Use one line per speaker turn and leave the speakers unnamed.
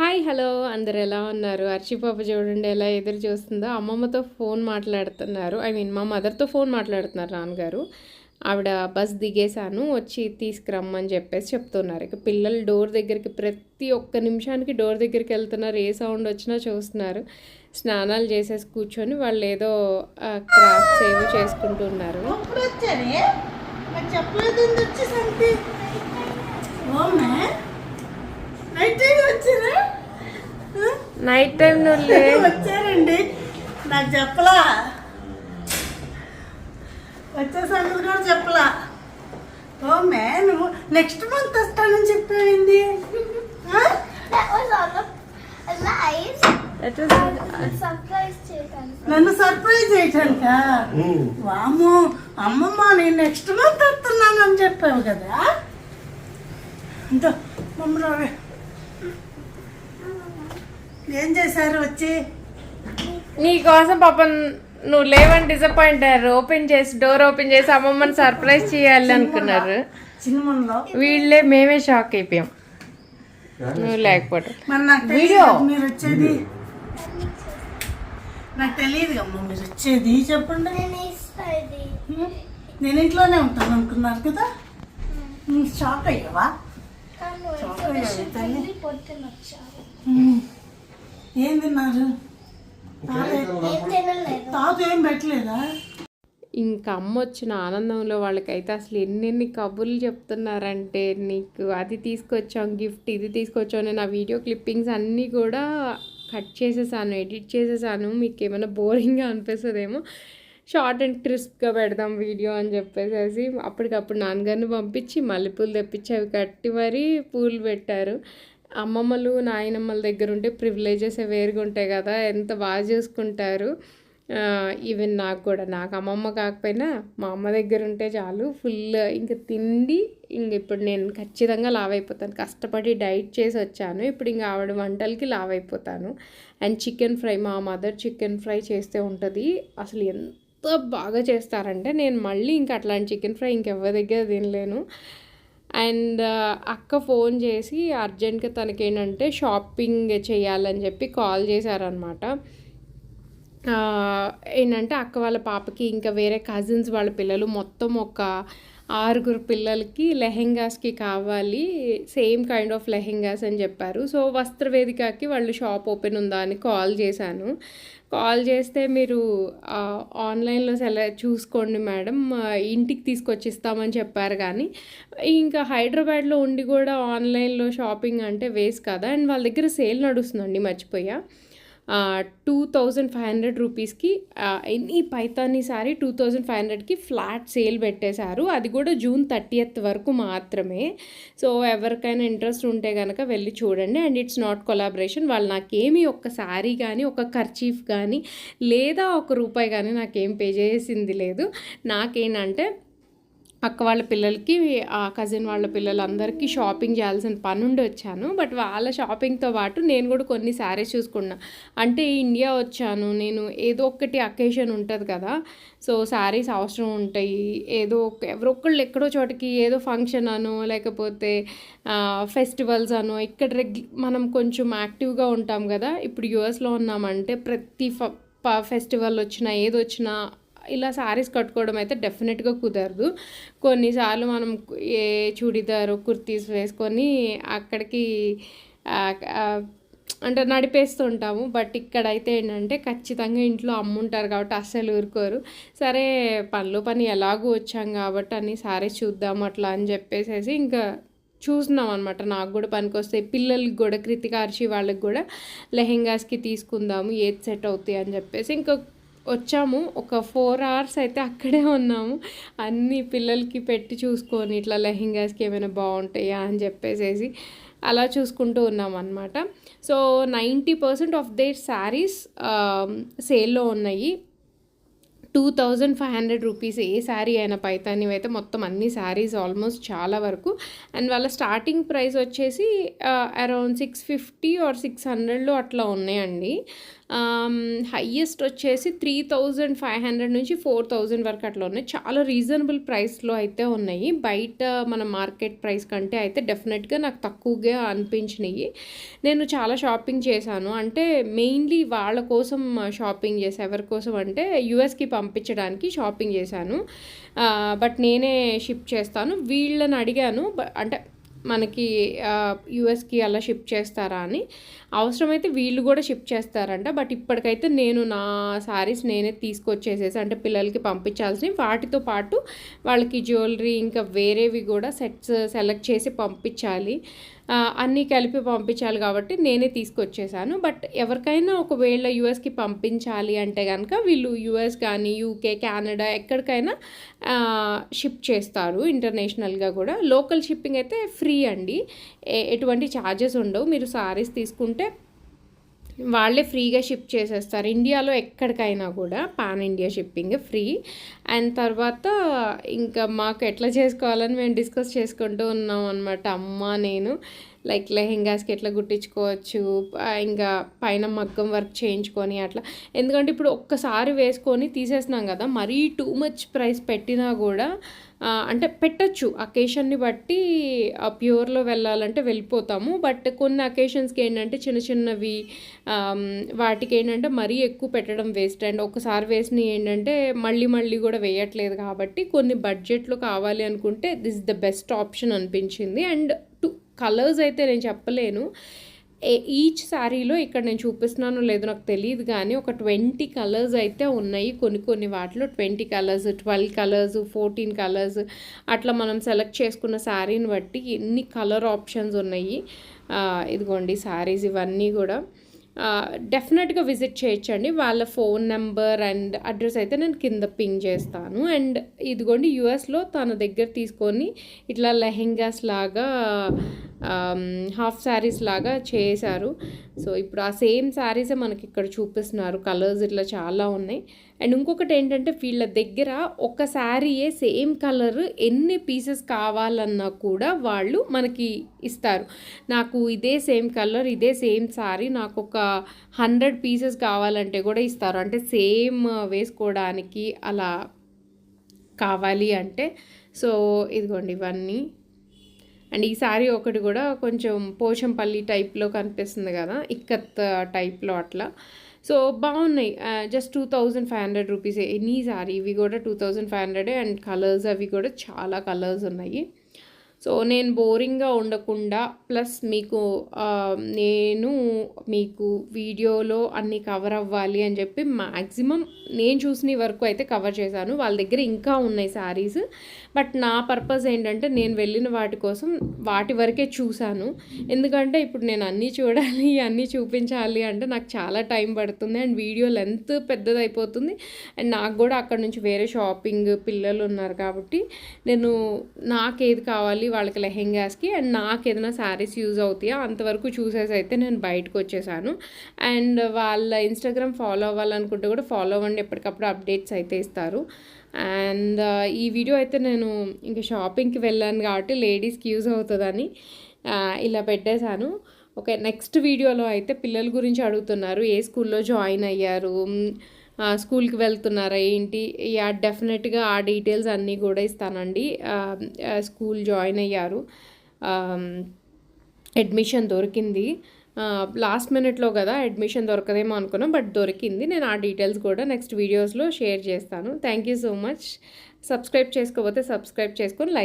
Hi hello. అందరు ఎలా ఉన్నారు? అర్చిపాప చూడండి ఎలా ఎదురు చూస్తుందో. అమ్మమ్మతో ఫోన్ మాట్లాడుతున్నారు. ఐ మీన్ మా మదర్తో ఫోన్ మాట్లాడుతున్నారు నాన్నగారు. ఆవిడ బస్ దిగేశాను వచ్చి తీసుకురమ్మని చెప్పేసి చెప్తున్నారు. ఇక పిల్లలు డోర్ దగ్గరికి ప్రతి ఒక్క నిమిషానికి డోర్ దగ్గరికి వెళ్తున్నారు. ఏ సౌండ్ వచ్చినా చూస్తున్నారు. స్నానాలు చేసేసి కూర్చొని వాళ్ళు ఏదో క్రాఫ్ట్స్ ఏవో చేసుకుంటున్నారు.
చెప్పలేదు నైట్ టైం వచ్చారా?
నైట్ టైం నువ్వు
వచ్చారండి. నాకు చెప్పలా. వచ్చే సంగతి కూడా చెప్పలా. ఓమే నువ్వు నెక్స్ట్ మంత్ వస్తానని చెప్పావింది. నన్ను సర్ప్రైజ్ చేయటానిక? వాము అమ్మమ్మ నేను నెక్స్ట్ మంత్ వస్తున్నానని చెప్పావు కదా? అంతో మమ్మ రావే ఏం చేశారు వచ్చి?
నీకోసం పాపం నువ్వు లేవని డిసప్పాయింట్ అయ్యారు. ఓపెన్ చేసి డోర్ ఓపెన్ చేసి అమ్మమ్మని సర్ప్రైజ్ చేయాలి అనుకున్నారు. వీళ్ళే మేమే షాక్ అయిపోయాం. నువ్వు లేకపోవడం
మరి
వీడియో.
వచ్చేది? నాకు తెలియదు అమ్మ మీరు వచ్చేది? చెప్పండి.
నేను
ఇంట్లోనే ఉంటాను అనుకున్నారు కదా? షాక్ అయ్యావా? ఏం తిన్నారు?
ఏం తినలేదు.
తాత ఏం పెట్టలేదా?
ఇంకా అమ్మ వచ్చిన ఆనందంలో వాళ్ళకైతే అసలు ఎన్నెన్ని కబుర్లు చెప్తున్నారంటే నీకు అది తీసుకొచ్చాం గిఫ్ట్ ఇది తీసుకొచ్చాం నేను ఆ వీడియో క్లిప్పింగ్స్ అన్నీ కూడా కట్ చేసేసాను ఎడిట్ చేసేసాను. మీకు ఏమైనా బోరింగ్గా అనిపిస్తుందేమో. షార్ట్ అండ్ క్రిస్ప్గా పెడదాం వీడియో అని చెప్పేసి అప్పటికప్పుడు నాన్నగారిని పంపించి మల్లెపూలు తెప్పించి అవి కట్టి మరీ పూలు పెట్టారు. అమ్మమ్మలు నాయనమ్మల దగ్గర ఉంటే ప్రివిలేజెస్ వేరుగా ఉంటాయి కదా ఎంత బాగా చూసుకుంటారు. ఈవెన్ నాకు కూడా నాకు అమ్మమ్మ కాకపోయినా మా అమ్మ దగ్గర ఉంటే చాలు ఫుల్ ఇంక తిండి ఇంక ఇప్పుడు నేను ఖచ్చితంగా లావ్ అయిపోతాను. కష్టపడి డైట్ చేసి వచ్చాను ఇప్పుడు ఇంక ఆవిడ వంటలకి లావ్ అయిపోతాను. అండ్ చికెన్ ఫ్రై మా మదర్ చికెన్ ఫ్రై చేస్తే ఉంటుంది. అసలు ఎంత బాగా చేస్తారంటే నేను మళ్ళీ ఇంకా అట్లాంటి చికెన్ ఫ్రై ఇంకెవరి దగ్గర తినలేను. అండ్ అక్క ఫోన్ చేసి అర్జెంట్గా తనకేంటంటే షాపింగ్ చేయాలని చెప్పి కాల్ చేశారనమాట ఏంటంటే అక్క వాళ్ళ పాపకి ఇంకా వేరే కజిన్స్ వాళ్ళ పిల్లలు మొత్తం ఒక ఆరుగురు పిల్లలకి లెహెంగాస్కి కావాలి సేమ్ కైండ్ ఆఫ్ లెహెంగాస్ అని చెప్పారు. సో వస్త్రవేదికకి వాళ్ళు షాప్ ఓపెన్ ఉందా అని కాల్ చేశాను. కాల్ చేస్తే మీరు ఆన్లైన్లో సెల చూసుకోండి మేడం ఇంటికి తీసుకొచ్చి ఇస్తామని చెప్పారు కానీ ఇంకా హైదరాబాద్లో ఉండి కూడా ఆన్లైన్లో షాపింగ్ అంటే వేస్ట్ కదా అండ్ వాళ్ళ దగ్గర సేల్ నడుస్తుందండి మర్చిపోయా. టూ థౌజండ్ ఫైవ్ హండ్రెడ్ రూపీస్కి any Paithani sorry two thousand five హండ్రెడ్కి ఫ్లాట్ సేల్ పెట్టేశారు. అది కూడా జూన్ థర్టీయత్ వరకు మాత్రమే. సో ఎవరికైనా ఇంట్రెస్ట్ ఉంటే కనుక వెళ్ళి చూడండి. అండ్ ఇట్స్ నాట్ కొలాబరేషన్ వాళ్ళు నాకేమీ ఒక్క శారీ కానీ ఒక ఖర్చీఫ్ కానీ లేదా ఒక రూపాయి కానీ నాకేం పే చేసింది లేదు. నాకేంటంటే అక్క వాళ్ళ పిల్లలకి ఆ కజిన్ వాళ్ళ పిల్లలందరికీ షాపింగ్ చేయాల్సిన పని ఉండి వచ్చాను. బట్ వాళ్ళ షాపింగ్తో పాటు నేను కూడా కొన్ని శారీస్ చూసుకున్నా. అంటే ఇండియా వచ్చాను. నేను ఏదో ఒకటి అకేషన్ ఉంటుంది కదా. సో శారీస్ అవసరం ఉంటాయి. ఏదో ఒక ఎవరొక్కళ్ళు ఎక్కడో చోటకి ఏదో ఫంక్షన్ అనో లేకపోతే ఫెస్టివల్స్ అనో ఇక్కడ రెగ్ మనం కొంచెం యాక్టివ్గా ఉంటాం కదా. ఇప్పుడు యుఎస్లో ఉన్నామంటే ప్రతి ఫ ఫెస్టివల్ వచ్చినా ఏది వచ్చినా ఇలా శారీస్ కట్టుకోవడం అయితే డెఫినెట్గా కుదరదు. కొన్నిసార్లు మనం ఏ చూడిదారు కుర్తీస్ వేసుకొని అక్కడికి అంటే నడిపేస్తుంటాము. బట్ ఇక్కడైతే ఏంటంటే ఖచ్చితంగా ఇంట్లో అమ్ముంటారు కాబట్టి అస్సలు ఊరుకోరు. సరే పనిలో పని ఎలాగూ వచ్చాం కాబట్టి అన్ని శారీస్ చూద్దాం అట్లా అని చెప్పేసేసి ఇంకా చూస్తున్నాం అనమాట నాకు కూడా పనికొస్తాయి. పిల్లలకి కూడా కృతిక వాళ్ళకి కూడా లెహెంగాస్కి తీసుకుందాము. ఏది సెట్ అవుతాయి అని చెప్పేసి ఇంకా వచ్చాము. ఒక ఫోర్ అవర్స్ అయితే అక్కడే ఉన్నాము. అన్ని పిల్లలకి పెట్టి చూసుకొని ఇట్లా లెహెంగాస్కి ఏమైనా బాగుంటాయా అని చెప్పేసేసి అలా చూసుకుంటూ ఉన్నాం అనమాట so ninety percent of their saris సేల్లో ఉన్నాయి. Two thousand five hundred rupees a sari అయినా పైతానివి అయితే మొత్తం అన్ని శారీస్ ఆల్మోస్ట్ చాలా వరకు. అండ్ వాళ్ళ స్టార్టింగ్ ప్రైస్ వచ్చేసి around six fifty or six హండ్రెడ్లో అట్లా ఉన్నాయండి. హయ్యెస్ట్ వచ్చేసి త్రీ థౌజండ్ ఫైవ్ హండ్రెడ్ నుంచి ఫోర్ థౌజండ్ వరకు అట్లా ఉన్నాయి. చాలా రీజనబుల్ ప్రైస్లో అయితే ఉన్నాయి. బయట మన మార్కెట్ ప్రైస్ కంటే అయితే డెఫినెట్గా నాకు తక్కువగా అనిపించినాయి. నేను చాలా షాపింగ్ చేశాను. అంటే మెయిన్లీ వాళ్ళ కోసం షాపింగ్ చేశాను ఎవరి కోసం అంటే యుఎస్కి పంపించడానికి షాపింగ్ చేశాను. బట్ నేనే షిప్ చేస్తాను. వీళ్ళని అడిగాను. బ- అంటే మనకి యుఎస్కి అలా షిప్ చేస్తారా అని. అవసరమైతే వీళ్ళు కూడా షిప్ చేస్తారంట. బట్ ఇప్పటికైతే నేను నా శారీస్ నేనే తీసుకొచ్చేసేసి అంటే పిల్లలకి పంపించాల్సినవి. వాటితో పాటు వాళ్ళకి జ్యువెలరీ ఇంకా వేరేవి కూడా సెట్స్ సెలెక్ట్ చేసి పంపించాలి. అన్నీ కలిపి పంపించాలి కాబట్టి నేనే తీసుకొచ్చేసాను. బట్ ఎవరికైనా ఒకవేళ యూఎస్కి పంపించాలి అంటే కనుక వీళ్ళు యూఎస్ కానీ యూకే కెనడా ఎక్కడికైనా షిప్ చేస్తారు ఇంటర్నేషనల్గా కూడా. లోకల్ షిప్పింగ్ అయితే ఫ్రీ అండి. ఎటువంటి ఛార్జెస్ ఉండవు. మీరు సారీస్ తీసుకుంటే వాళ్ళే ఫ్రీగా షిప్ చేసేస్తారు. ఇండియాలో ఎక్కడికైనా కూడా pan India shipping free. And తర్వాత ఇంకా మాకు ఎట్లా చేసుకోవాలని మేము డిస్కస్ చేసుకుంటూ ఉన్నాం అనమాట అమ్మ నేను లైక్ లెహెంగాస్కి ఎట్లా కుట్టించుకోవచ్చు ఇంకా పైన మగ్గం వర్క్ చేయించుకొని అట్లా. ఎందుకంటే ఇప్పుడు ఒక్కసారి వేసుకొని తీసేసినాం కదా మరీ టూ మచ్ ప్రైస్ పెట్టినా కూడా అంటే పెట్టచ్చు. అకేషన్ని బట్టి ఆ ప్యూర్లో వెళ్ళాలంటే వెళ్ళిపోతాము. బట్ కొన్ని అకేషన్స్కి ఏంటంటే చిన్న చిన్నవి వాటికి ఏంటంటే మరీ ఎక్కువ పెట్టడం వేస్ట్. అండ్ ఒకసారి వేసినవి ఏంటంటే మళ్ళీ మళ్ళీ కూడా వేయట్లేదు కాబట్టి కొన్ని బడ్జెట్లో కావాలి అనుకుంటే దిస్ ద బెస్ట్ ఆప్షన్ అనిపించింది. అండ్ కలర్స్ అయితే నేను చెప్పలేను. ఈచ్ శారీలో ఇక్కడ నేను చూపిస్తున్నానో లేదో నాకు తెలియదు కానీ ఒక ట్వంటీ కలర్స్ అయితే ఉన్నాయి. కొన్ని కొన్ని వాటిలో twenty colours twelve colours fourteen colours అట్లా మనం సెలెక్ట్ చేసుకున్న శారీని బట్టి ఎన్ని కలర్ ఆప్షన్స్ ఉన్నాయి. ఇదిగోండి శారీస్ ఇవన్నీ కూడా. డెఫినెట్గా విజిట్ చేయొచ్చండి. వాళ్ళ ఫోన్ నెంబర్ అండ్ అడ్రస్ అయితే నేను కింద పింగ్ చేస్తాను. అండ్ ఇదిగోండి యూఎస్లో తన దగ్గర తీసుకొని ఇట్లా లెహెంగాస్ లాగా హాఫ్ శారీస్ లాగా చేశారు. సో ఇప్పుడు ఆ సేమ్ శారీసే మనకి ఇక్కడ చూపిస్తున్నారు. కలర్స్ ఇట్లా చాలా ఉన్నాయి. అండ్ ఇంకొకటి ఏంటంటే వీళ్ళ దగ్గర ఒక శారీయే సేమ్ కలర్ ఎన్ని పీసెస్ కావాలన్నా కూడా వాళ్ళు మనకి ఇస్తారు. నాకు ఇదే సేమ్ కలర్ ఇదే సేమ్ శారీ నాకు ఒక హండ్రెడ్ పీసెస్ కావాలంటే కూడా ఇస్తారు. అంటే సేమ్ వేసుకోవడానికి అలా కావాలి అంటే. సో ఇదిగోండి ఇవన్నీ. అండ్ ఈ శారీ ఒకటి కూడా కొంచెం పోచంపల్లి టైప్లో కనిపిస్తుంది కదా ఇక్కత్ టైప్లో అట్లా. సో బాగున్నాయి. Just two thousand five hundred rupees any sari ఇవి కూడా two thousand five hundred and colours అవి కూడా చాలా కలర్స్ ఉన్నాయి. సో నేను బోరింగ్గా ఉండకుండా ప్లస్ మీకు నేను మీకు వీడియోలో అన్నీ కవర్ అవ్వాలి అని చెప్పి మ్యాక్సిమం నేను చూసిన వరకు అయితే కవర్ చేశాను. వాళ్ళ దగ్గర ఇంకా ఉన్నాయి శారీస్ బట్ నా పర్పస్ ఏంటంటే నేను వెళ్ళిన వాటి కోసం వాటి వరకే చూశాను. ఎందుకంటే ఇప్పుడు నేను అన్నీ చూడాలి అన్నీ చూపించాలి అంటే నాకు చాలా టైం పడుతుంది. అండ్ వీడియో లెంత్ పెద్దదైపోతుంది. అండ్ నాకు కూడా అక్కడ నుంచి వేరే షాపింగ్ పిల్లలు ఉన్నారు కాబట్టి నేను నాకు ఏది కావాలి వాళ్ళకి లెహెంగాస్కి అండ్ నాకు ఏదైనా శారీస్ యూజ్ అవుతాయో అంతవరకు చూసేసి అయితే నేను బయటకు వచ్చేసాను. అండ్ వాళ్ళ ఇన్స్టాగ్రామ్ ఫాలో అవ్వాలనుకుంటే కూడా ఫాలో అవ్వండి ఎప్పటికప్పుడు అప్డేట్స్ అయితే ఇస్తారు. అండ్ ఈ వీడియో అయితే నేను ఇంకా షాపింగ్కి వెళ్ళాను కాబట్టి లేడీస్కి యూజ్ అవుతుందని ఇలా పెట్టేశాను. ఓకే నెక్స్ట్ వీడియోలో అయితే పిల్లల గురించి అడుగుతున్నారు. ఏ స్కూల్లో జాయిన్ అయ్యారు? స్కూల్కి వెళ్తున్నారా ఏంటి? యా డెఫినెట్గా ఆ డీటెయిల్స్ అన్నీ కూడా ఇస్తానండి. స్కూల్ జాయిన్ అయ్యారు. అడ్మిషన్ దొరికింది. లాస్ట్ మినిట్లో కదా అడ్మిషన్ దొరకదేమో అనుకున్నాం బట్ దొరికింది. నేను ఆ డీటెయిల్స్ కూడా నెక్స్ట్ వీడియోస్లో షేర్ చేస్తాను. Thank you so much. Subscribe చేసుకోకపోతే సబ్స్క్రైబ్ చేసుకొని లైక్